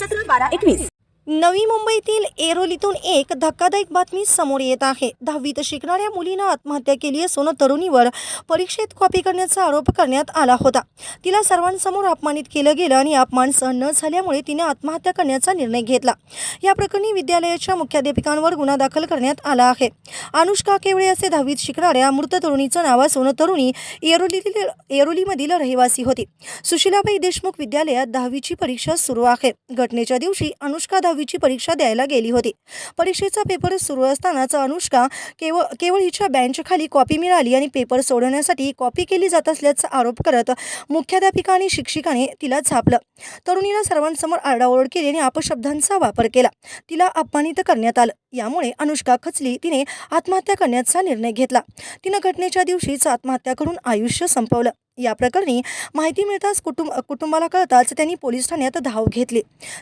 सतरा बारा एकवीस. नवी मुंबईतील एरोलीतून एक धक्कादायक बातमी समोर येत आहे. दहावीत शिकणाऱ्या मुलीनं आत्महत्या केली असून तरुणीवर परीक्षेत कॉपी करण्याचा आरोप करण्यात आला होता. तिला सर्वांसमोर अपमानित केलं गेलं आणि अपमान सहन न झाल्यामुळे तिने आत्महत्या करण्याचा निर्णय घेतला. या प्रकरणी विद्यालयाच्या मुख्याध्यापिकांवर गुन्हा दाखल करण्यात आला आहे. अनुष्का केवळे असे दहावीत शिकणाऱ्या मृत तरुणीचं नाव असून तरुणी एरोलीतील एरोलीमधील रहिवासी होती. सुशीलाबाई देशमुख विद्यालयात दहावीची परीक्षा सुरू आहे. घटनेच्या दिवशी अनुष्का दहावी दहावीची परीक्षा द्यायला गेली होती. परीक्षेचा पेपर सुरू असतानाच अनुष्का केवळ केवळ हिच्या बँचखाली कॉपी मिळाली आणि पेपर सोडवण्यासाठी कॉपी केली जात असल्याचा आरोप करत मुख्याध्यापिका आणि शिक्षिकाने तिला झापलं. तरुणीला सर्वांसमोर आरडाओरड केली आणि अपशब्दांचा वापर केला. तिला अपमानित करण्यात आलं. यामुळे अनुष्का खचली. तिने आत्महत्या करण्याचा निर्णय घेतला. तिनं घटनेच्या दिवशीच आत्महत्या करून आयुष्य संपवलं. या प्रकरणी माहिती मिळताच कुटुंब कुटुंबाला कळताच त्यांनी पोलीस ठाण्यात धाव घेतली.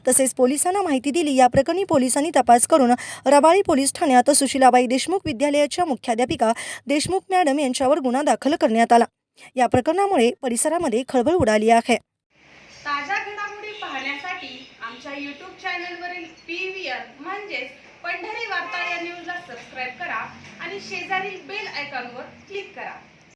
तसेच पोलिसांना माहिती दिली या प्रकरणी पोलिसांनी तपास करून रबाळी पोलीस ठाण्यात सुशीलाबाई देशमुख विद्यालयाच्या मुख्याध्यापिका देशमुख मॅडम यांच्यावर गुन्हा दाखल करण्यात आला. या प्रकरणामुळे परिसरामध्ये खळबळ उडाली आहे. ताज्या घडामोडी पाहण्यासाठी आमच्या यूट्यूब चॅनलवरील पी व्ही आर म्हणजेच पंढरी वार्ता या न्यूजला सबस्क्राईब करा आणि शेजारील बेल आयकॉनवर क्लिक करा.